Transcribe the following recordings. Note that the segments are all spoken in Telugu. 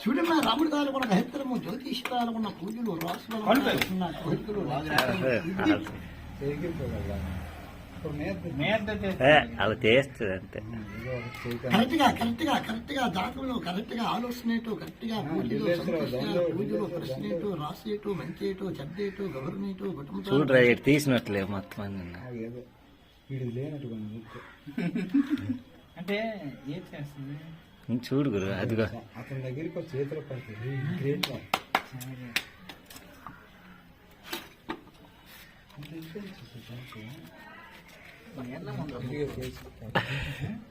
చూడమ్మా రాముడి తాలకున్న గహిత్రము జ్యోతిష తాలకున్న పూజలు రాసులు అలా చేస్తుంది అంతే. కరెక్ట్గా కరెక్ట్గా కరెక్ట్గా జాతకంలో కరెక్ట్గా ఆలోచన ఏంటో కరెక్ట్గా పూజలు పూజలు ప్రశ్న ఏంటో రాసి ఏంటో మంచి ఏంటో చెడ్డ ఏంటో గవర్న ఏంటో కుటుంబ చూడరా తీసినట్లే మొత్తం అంటే ఏం చేస్తుంది? చూడు గురు అదిగో. అతని దగ్గరికి చేతిలో పడుతుంది. గ్రేట్.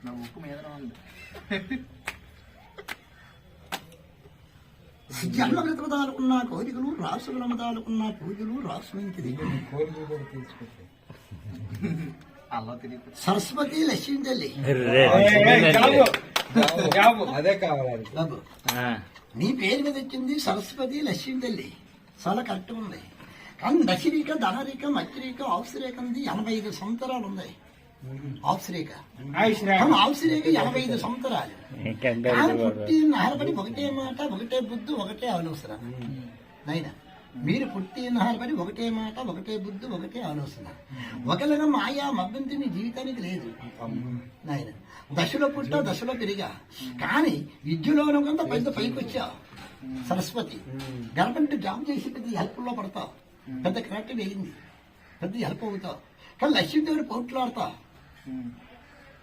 నా ఉప్పు మీద ఉంది జన్మ ప్రతిపదాలకున్న కోరికలు రాసుల మతాలకున్న పూజలు తిరిగి. సరస్వతి లక్ష్మీ తల్లి రే, అదే కావాలి నీ పేరు మీద వచ్చింది సరస్వతి లక్ష్మీ తల్లి. చాలా కరెక్ట్ ఉంది. కానీ దశరీక ధనరీక మధ్యరీక ఆఫ్సరేక ఉంది. ఎనభై ఐదు సంవత్సరాలు ఉన్నాయి. ఆఫ్సరేక కానీ ఎనభై ఐదు సంవత్సరాలు. పుట్టి నారబడి ఒకటే మాట ఒకటే బుద్ధి ఒకటే ఆలోచన. నైనా మీరు పుట్టి నారబడి ఒకటే మాట ఒకటే బుద్ధి ఒకటే ఆలోచన. ఒకరిగా మాయా మబ్బింతి నీ జీవితానికి లేదు. నాయన దశలో పుట్టా దశలో పెరిగా. కానీ విద్యలో కొంత పెద్ద పైకి వచ్చావు సరస్వతి గవర్నమెంట్ జాబ్ చేసి పెద్ద హెల్ప్లో పడతావు. పెద్ద కరెక్ట్ వేయింది పెద్ద హెల్ప్ అవుతావు. కానీ లక్ష్మీదేవుడు పోట్లాడతావు.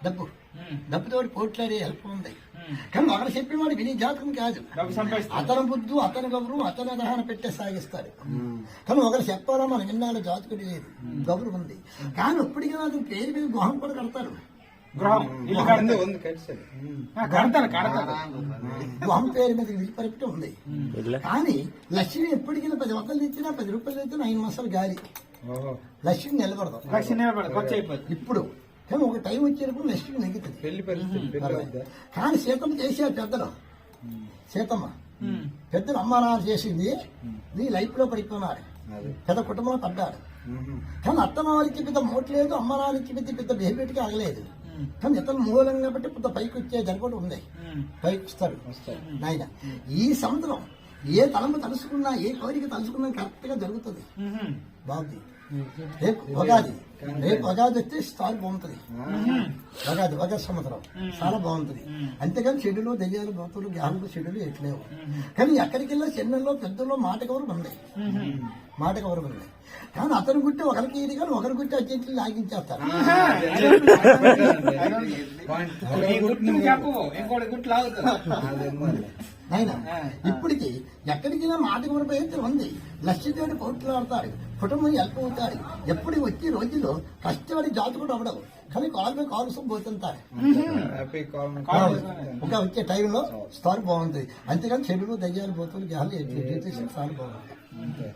డబ్బు డబ్బుతోటి పోట్లాడే హెల్ప్ ఉంది. కానీ ఒకరు చెప్పిన వాడు విని జాతకం కాదు. అతని బుద్ధు అతని గౌరవం అతని దహన పెట్టే సాగిస్తాడు. కానీ ఒకరు చెప్పాలా మనం విన్నాడు జాతకుడు లేదు. గౌరవం ఉంది. కానీ ఇప్పటికీ అది పేరు మీద గృహం కూడా కడతారు. గృహం పేరు మీద విడిపరిపి ఉంది. కానీ లక్ష్మి ఎప్పటికైనా పది వందలు ఇచ్చినా పది రూపాయలు ఇచ్చినా ఐదు మాసాలు గాలి. లక్ష్మి నిలబడదు. లక్ష నిలబడదు ఇప్పుడు కానీ ఒక టైం వచ్చేటప్పుడు లక్ష్మి నెగ్గుతుంది. పెళ్ళి పరిస్థితి కానీ సీతమ్మ చేశారు పెద్దలు. సీతమ్మ. పెద్దలు అమ్మ నాన్న చేసింది నీ లైఫ్లో పడిపోయినాడు అదే. పెద్ద కుటుంబంలో పడ్డాడు మ్మ్. కానీ అత్తమావారికి పెద్ద మోట్లేదు అమ్మ నాన్నకి పెద్ద పెద్ద బిహేవియర్కి ఆగలేదు ఉమ్. కానీ ఇతను మూలంగా బట్టి పెద్ద పైకి వచ్చే జరగడం ఉంది. పైకి వస్తాడు. వస్తాడు. నాయన ఈ సంవత్సరం ఏ తలంపు తలుసుకున్నా ఏ కోరిక తలుసుకున్నా కరెక్ట్గా జరుగుతుంది. బాగుంది. రేపు ఉగాది రేపు ఉగాది వస్తే చాలా బాగుంటుంది ఉగాది ఉగాది సంవత్సరం చాలా బాగుంటుంది అంతేకాని చెడులు దయ్యాలు భూతులు జ్ఞానులు చెడులు ఎట్లేవు కానీ ఎక్కడికి వెళ్ళినా చిన్నలో పెద్దలో మాట కవరు ఉంది మాట కవరు ఉంది కానీ అతను గుట్టి ఒకరికి ఇది కానీ ఒకరి గుట్టి అత్యంత లాగించేస్తారు గుట్టు నాయన ఇప్పటికి ఎక్కడికైనా మాట ప్రయత్నం ఉంది. లక్ష్మీదేవుడు పోట్లాడతాడు కుటుంబం హెల్ప్ అవుతాడు ఎప్పుడు వచ్చే రోజుల్లో కష్టపడి జాతకుడు అవ్వడం. కానీ కాలు కాలుసం కాల్ ఇంకా వచ్చే టైంలో స్టార్ బాగుంటుంది అంతేగాని చెడులు దయ్యాలు జ్యోతిషం చాలా బాగుంటుంది అంతే.